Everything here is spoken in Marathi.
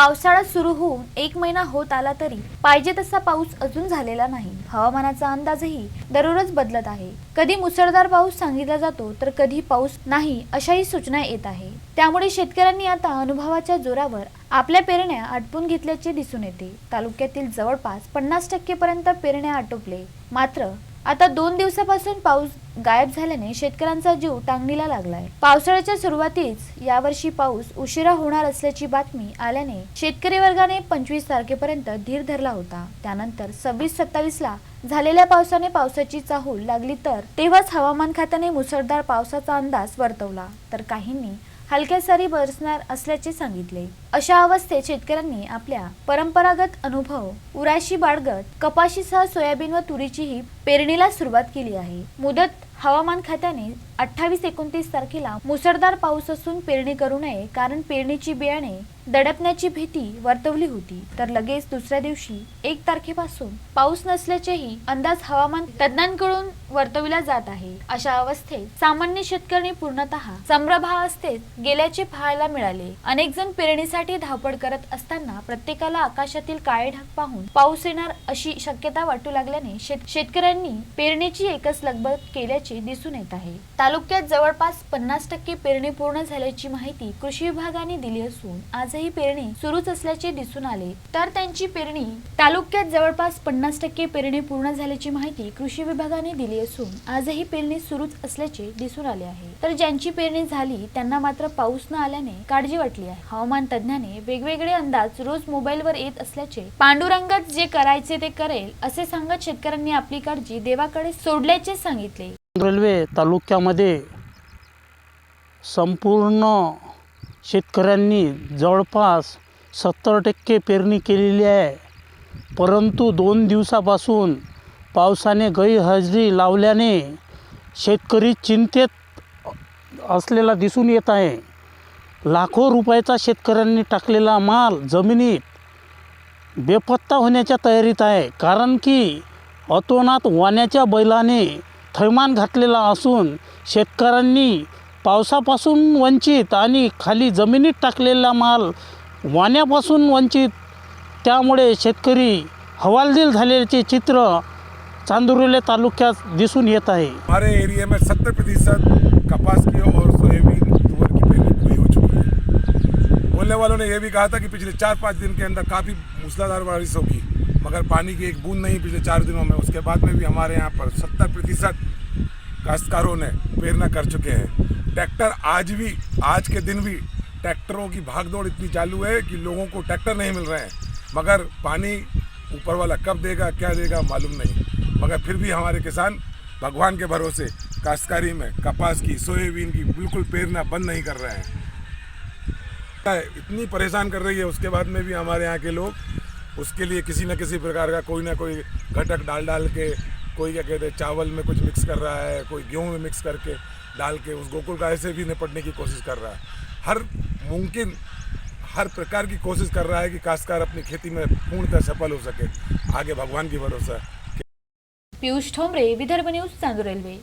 पावसाळा सुरू होऊन एक महिना होत आला तरी पाहिजे तसा पाऊस अजून झालेला नाही. हवामानाचा अंदाजही दररोज बदलत आहे. कधी मुसळधार पाऊस सांगितला जातो तर कधी पाऊस नाही अशाही सूचना येत आहे. त्यामुळे शेतकऱ्यांनी आता अनुभवाच्या जोरावर आपल्या पेरण्या आटपून घेतल्याचे दिसून येते. तालुक्यातील जवळपास पन्नास टक्के पर्यंत पेरण्या आटोपले. मात्र आता दोन दिवसापासून पाऊस गायब झाल्याने शेतकऱ्यांचा जीव टांगणीला लागलाय. पावसाळ्याच्या सुरुवातीच यावर्षी पाऊस उशिरा होणार असल्याची बातमी आल्याने शेतकरी वर्गाने पंचवीस तारखेपर्यंत धीर धरला होता. त्यानंतर सव्वीस सत्तावीस ला झालेल्या पावसाने पावसाची चाहूल लागली तर तेव्हाच हवामान खात्याने मुसळधार पावसाचा अंदाज वर्तवला. तर काहींनी हलक्या सरी बरसणार असल्याचे सांगितले. अशा अवस्थेत शेतकऱ्यांनी आपल्या परंपरागत अनुभव उराशी बाळगत कपाशीसह सोयाबीन व तुरीचीही पेरणीला सुरुवात केली आहे. मुदत हवामान खात्याने अठ्ठावीस एकोणतीस तारखेला मुसळधार पाऊस असून पेरणी करू नये कारण पेरणीची बियाणे दडपण्याची भीती वर्तवली होती. तर लगेच दुसऱ्या दिवशी एक तारखेपासून पाऊस नसल्याचेही अंदाज हवामान तज्ज्ञांकडून वर्तविला जात आहे. अशा अवस्थेत सामान्य शेतकरी पूर्णतः संभ्रभावस्थेत गेल्याचे पाहायला मिळाले. अनेक जण पेरणीसाठी धावपळ करत असताना प्रत्येकाला आकाशातील काळे ढग पाहून पाऊस येणार अशी शक्यता वाटू लागल्याने शेत शेतकऱ्यांनी पेरणीची एकच लगबग केल्याचे दिसून येत आहे. तालुक्यात जवळपास पन्नास टक्के पेरणी पूर्ण झाल्याची माहिती कृषी विभागाने दिली असून आजही पेरणी सुरूच असल्याचे दिसून आले. तर त्यांची पेरणी तालुक्यात जवळपास पन्नास टक्के पेरणी पूर्ण झाल्याची माहिती कृषी विभागाने दिली असून आजही पेरणी सुरूच असल्याचे दिसून आले आहे. तर ज्यांची पेरणी झाली त्यांना मात्र पाऊस न आल्याने काळजी वाटली आहे. हवामान तज्ज्ञाने वेगवेगळे अंदाज रोज मोबाईलवर येत असल्याचे पांडुरंगच जे करायचे ते करेल असे सांगत शेतकऱ्यांनी आपली काळजी देवाकडे सोडल्याचे सांगितले. रेल्वे तालुक्यामध्ये संपूर्ण शेतकऱ्यांनी जवळपास सत्तर टक्के पेरणी केलेली आहे. परंतु दोन दिवसापासून पावसाने गैरहजेरी लावल्याने शेतकरी चिंतेत असलेला दिसून येत आहे. लाखो रुपयाचा शेतकऱ्यांनी टाकलेला माल जमिनीत बेपत्ता होण्याच्या तयारीत आहे. कारण की अतोनात वाण्याच्या बैलाने थैमान घातलेला असून शेतकऱ्यांनी पावसापासून वंचित आणि खाली जमिनीत टाकलेला माल वाण्यापासून वंचित. त्यामुळे शेतकरी हवालदिल झाल्याचे चित्र चांदुर्ले तालुक्यात दिसून येत आहे. हमारे एरिया में सत्तर प्रतिशत कपास की और सोयाबीन तुअर की पूरी हो चुकी है। बोलने वालों ने यह भी कहा था कि पिछले चार पाँच दिन के अंदर काफ़ी मूसलाधार बारिश होगी। मगर पानी की एक बूंद नहीं पिछले चार दिनों में। उसके बाद में भी हमारे यहाँ पर सत्तर प्रतिशत काश्तकारों ने प्रेरणा कर चुके हैं। ट्रैक्टर आज भी, आज के दिन भी ट्रैक्टरों की भागदौड़ इतनी चालू है कि लोगों को ट्रैक्टर नहीं मिल रहे हैं। मगर पानी ऊपर वाला कब देगा, क्या देगा, मालूम नहीं। मगर फिर भी हमारे किसान भगवान के भरोसे काश्तकारी में कपास की, सोयाबीन की बिल्कुल पेरना बंद नहीं कर रहे हैं। इतनी परेशान कर रही है। उसके बाद में भी हमारे यहाँ के लोग उसके लिए किसी न किसी प्रकार का कोई ना कोई घटक डाल डाल के, कोई क्या कहते हैं, चावल में कुछ मिक्स कर रहा है, कोई गेहूँ में मिक्स करके डाल के उस गोकुल गाय से भी निपटने की कोशिश कर रहा है। हर मुमकिन, हर प्रकार की कोशिश कर रहा है कि काश्तकार अपनी खेती में पूर्णतः सफल हो सके। आगे भगवान की भरोसा। Piyush Thombre, Vidarbha news Chandur railway.